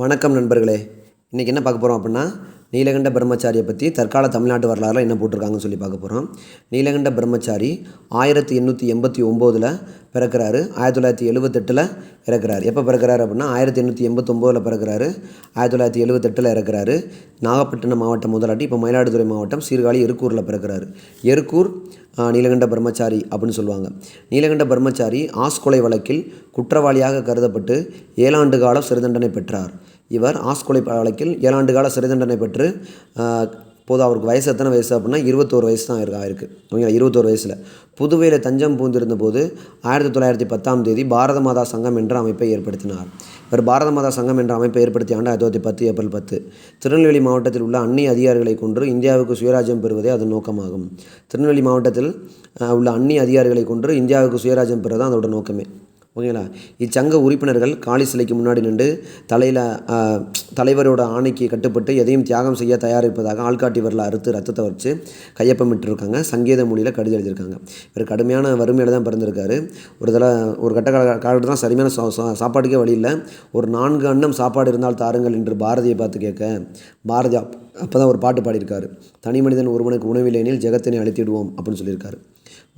வணக்கம் நண்பர்களே. இன்றைக்கி என்ன பார்க்க போகிறோம் அப்படின்னா நீலகண்ட பிரம்மச்சாரியை பற்றி தற்கால தமிழ்நாட்டு வரலாறுல என்ன போட்டிருக்காங்கன்னு சொல்லி பார்க்க போகிறோம் நீலகண்ட பிரம்மச்சாரி ஆயிரத்தி எண்ணூற்றி எண்பத்தி ஒம்போதில் பிறக்கிறாரு. ஆயிரத்தி தொள்ளாயிரத்தி எழுவத்தெட்டில் இறக்குறாரு. எப்போ பிறக்கிறாரு அப்படின்னா ஆயிரத்தி எண்ணூற்றி எண்பத்தொம்போதில் பிறக்கிறாரு. ஆயிரத்தி தொள்ளாயிரத்தி எழுவத்தெட்டில் இறக்குறாரு. நாகப்பட்டினம் மாவட்டம் முதலாட்டி இப்போ மயிலாடுதுறை மாவட்டம் சீர்காழி எருக்கூரில் பிறக்கிறாரு. எருக்கூர் நீலகண்ட பிரம்மச்சாரி அப்படின்னு சொல்லுவாங்க. நீலகண்ட பிரம்மச்சாரி ஆஸ் கொலை வழக்கில் குற்றவாளியாக கருதப்பட்டு ஏழாண்டு காலம் சிறை தண்டனை பெற்றார். இவர் ஆஸ்கொலை வழக்கில் ஏழாண்டு கால சிறை தண்டனை பெற்று ஆ, அவருக்கு வயசு எத்தனை வயசு அப்படின்னா இருபத்தோரு வயசு தான் இருக்கா இருக்குது ஓகேங்களா? இருபத்தோரு வயசில். புதுவையில் தஞ்சம் பூந்திருந்த போது ஆயிரத்தி தொள்ளாயிரத்தி பத்தாம் தேதி பாரத மாதா சங்கம் என்ற அமைப்பை ஏற்படுத்தினார். இவர் பாரத மாதா சங்கம் என்ற அமைப்பை ஏற்படுத்திய ஆண்டு ஆயிரத்தி தொள்ளாயிரத்தி பத்து ஏப்ரல் பத்து. திருநெல்வேலி மாவட்டத்தில் உள்ள அந்நிய அதிகாரிகளை கொன்று இந்தியாவுக்கு சுயராஜ்யம் பெறுவதே அதன் நோக்கமாகும். திருநெல்வேலி மாவட்டத்தில் உள்ள அன்னி அதிகாரிகளை கொன்று இந்தியாவுக்கு சுயராஜ்யம் பெறுவது அதோட நோக்கமே. ஓகேங்களா? இச்சங்க உறுப்பினர்கள் காளி சிலைக்கு முன்னாடி நின்று தலையில் தலைவரோட ஆணைக்கு கட்டுப்பட்டு எதையும் தியாகம் செய்ய தயாரிப்பதாக ஆள்காட்டி வரல அறுத்து ரத்தத்தை வச்சு கையப்பமிட்டுருக்காங்க. சங்கீத மொழியில் கடிதம் எழுதியிருக்காங்க. இவர் கடுமையான வறுமையில் தான் பிறந்திருக்காரு. ஒரு தடவை ஒரு கட்ட கால தான் சரியான சா- சா- சாப்பாட்டுக்கே வழி இல்லை. ஒரு நான்கு அண்ணம் சாப்பாடு இருந்தால் தாருங்கள் என்று பாரதியை பார்த்து கேட்க பாரதி அப்போ தான் ஒரு பாட்டு பாடியிருக்காரு. தனி மனிதன் ஒருவனுக்கு உணவில்லையெனில் ஜெகத்தினை அழித்திடுவோம் அப்படின்னு சொல்லியிருக்காரு.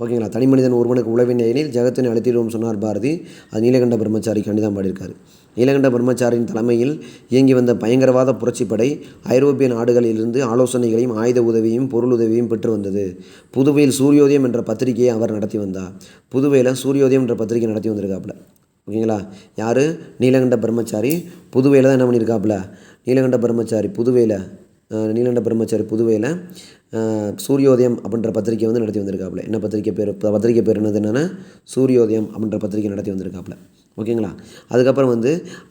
ஓகேங்களா? தனி மனிதன் ஒருவனுக்கு உழவின் எனில் ஜெகத்தினை அழித்திடுவோம் சொன்னார் பாரதி. அது நீலகண்ட பிரம்மச்சாரி கண்டிதான் பாடியிருக்காரு. நீலகண்ட பிரம்மச்சாரியின் தலைமையில் இயங்கி வந்த பயங்கரவாத புரட்சிப்படை ஐரோப்பிய நாடுகளிலிருந்து ஆலோசனைகளையும் ஆயுத உதவியும் பொருள் உதவியும் பெற்று வந்தது. புதுவையில் சூரியோதயம் என்ற பத்திரிகையை அவர் நடத்தி வந்தார். புதுவையில் சூரியோதயம் என்ற பத்திரிகை நடத்தி வந்திருக்காப்புல. ஓகேங்களா? யார்? நீலகண்ட பிரம்மச்சாரி புதுவையில் தான் என்ன பண்ணியிருக்காப்புல? நீலகண்ட பிரம்மச்சாரி புதுவையில் நீலண்ட பிரம்மச்சாரி புதுவையில் சூரியோதயம் அப்படின்ற பத்திரிக்கை வந்து நடத்தி வந்திருக்காப்புல. என்ன பத்திரிக்கை பேர்? பத்திரிக்கை பேர் என்னது என்னென்னா சூரியோதயம் அப்படின்ற பத்திரிக்கை நடத்தி வந்திருக்காப்புல. ஓகேங்களா? அதுக்கப்புறம் வந்து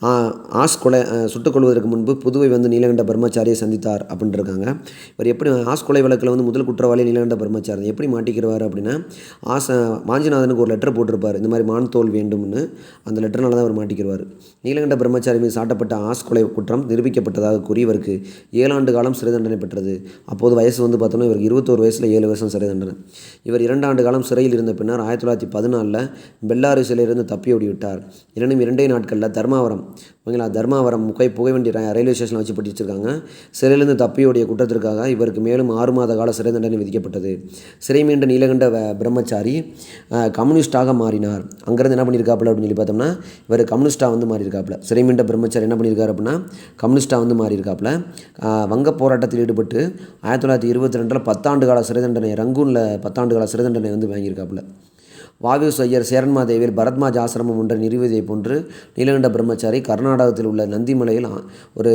ஆஷ் ஆஸ் கொலை சுட்டுக் கொள்வதற்கு முன்பு புதுவை வந்து நீலகண்ட பிரம்மச்சாரியை சந்தித்தார் அப்படின்ட்டு இருக்காங்க இவர் எப்படி ஆஸ் கொலை வழக்கில் வந்து முதல் குற்றவாளி நீலகண்ட பிரம்மச்சாரி எப்படி மாட்டிக்கிறவார் அப்படின்னா ஆச வாஞ்சிநாதனுக்கு ஒரு லெட்டர் போட்டிருப்பார். இந்த மாதிரி மான் தோல் வேண்டும்னு அந்த லெட்டர்னால தான் அவர் மாட்டிக்கிறவார் நீலகண்ட பிரம்மச்சாரி மீது சாட்டப்பட்ட ஆஸ் கொலை குற்றம் நிரூபிக்கப்பட்டதாக கூறி இவருக்கு ஏழாண்டு காலம் சிறை தண்டனை பெற்றது. அப்போது வயசு வந்து பார்த்தோன்னா இவருக்கு இருபத்தோரு வயசில் ஏழு வருஷம் சிறை தண்டனை. இவர் இரண்டாண்டு காலம் சிறையில் இருந்த பின்னர் ஆயிரத்தி தொள்ளாயிரத்தி பதினாலில் பெல்லாரி சிலையிலிருந்து தப்பி ஓடிவிட்டார். இரண்டும் இரண்டே நாட்களில் தர்மாவரம். ஓகேங்களா? தர்மாவரம் முகை புகைவண்டி ர- ரயில்வே ஸ்டேஷனில் வச்சு பட்டி வச்சிருக்காங்க. சிறையிலிருந்து தப்பியோடைய குற்றத்திற்காக இவருக்கு மேலும் ஆறு மாத கால சிறை தண்டனை விதிக்கப்பட்டது. சிறை மீண்ட நீலகண்ட பிரம்மச்சாரி கம்யூனிஸ்டாக மாறினார். அங்கேருந்து என்ன பண்ணியிருக்காப்புல அப்படின்னு சொல்லி பார்த்தோம்னா இவர் கம்யூனிஸ்டாக வந்து மாறியிருக்காப்புல சிறை மீண்ட பிரம்மச்சாரி என்ன பண்ணியிருக்காரு அப்படின்னா கம்யூனிஸ்டாக வந்து மாறியிருக்காப்புல வங்க போராட்டத்தில் ஈடுபட்டு ஆயிரத்தி தொள்ளாயிரத்தி இருபத்தி ரெண்டில் பத்தாண்டு கால சிறை தண்டனை ரங்கூனில் பத்தாண்டு கால சிறை தண்டனை வந்து வாங்கியிருக்காப்புல. வாவி ஐயர் சேரன்மாதேவியில் பரத்மாஜ் ஆசிரமம் ஒன்றை நிறுவியதை போன்று நீலகண்ட பிரம்மச்சாரி கர்நாடகத்தில் உள்ள நந்திமலையில் ஒரு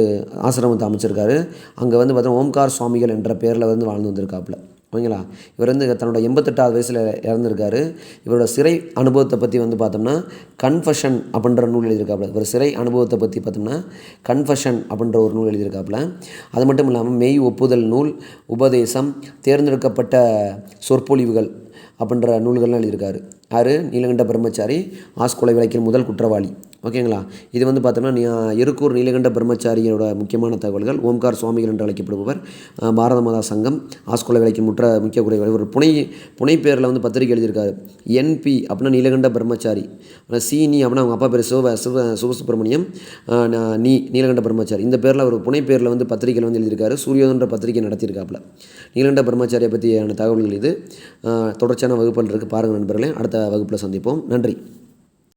ஆசிரமத்தை அமைச்சிருக்காரு. அங்கே வந்து பார்த்தீங்கன்னா ஓம்கார் சுவாமிகள் என்ற பேரில் வந்து வாழ்ந்து வந்திருக்காப்புல. ஓகேங்களா இவர் வந்து தன்னோட எண்பத்தெட்டாவது வயசில் இறந்துருக்காரு. இவரோட சிறை அனுபவத்தை பற்றி வந்து பார்த்தோம்னா கன்ஃபஷன் அப்படின்ற நூல் எழுதியிருக்காப்புல. இவர் சிறை அனுபவத்தை பற்றி பார்த்தோம்னா கன்ஃபஷன் அப்படின்ற ஒரு நூல் எழுதியிருக்காப்புல. அது மட்டும் இல்லாமல் மெய் ஒப்புதல் நூல் உபதேசம் தேர்ந்தெடுக்கப்பட்ட சொற்பொழிவுகள் அப்படின்ற நூல்கள்லாம் எழுதியிருக்காரு. ஆறு நீலகண்ட பிரம்மச்சாரி ஆஸ்கொலை வழக்கின் முதல் குற்றவாளி. ஓகேங்களா? இது வந்து பார்த்தோம்னா எருக்கூர் நீலகண்ட பிரம்மச்சாரியோட முக்கியமான தகவல்கள். ஓம்கார் சுவாமிகள் என்று அழைக்கப்படுபவர் பாரத மாதா சங்கம் ஆஸ்கோல கொலை முற்ற முக்கிய குறைகள். ஒரு புனை புனை பேரில் வந்து பத்திரிகை எழுதியிருக்காரு. என்பி அப்படின்னா நீலகண்ட பிரம்மச்சாரி. சி நீ அப்படின்னா அவங்க அப்பா பேர் சிவ சிவ சிவசுப்பிரமணியம். நீ நீலகண்ட பிரம்மச்சாரி. இந்த பேரில் அவர் புனை பேரில் வந்து பத்திரிகையில் வந்து எழுதியிருக்காரு. சூரியோதன்ற பத்திரிகை நடத்தியிருக்காப்புல. நீலகண்ட பிரம்மச்சாரியை பற்றியான தகவல்கள் இது. தொடர்ச்சியான வகுப்புகள் இருக்குது பாருங்கள் நண்பர்களே. அடுத்த வகுப்பில் சந்திப்போம். நன்றி.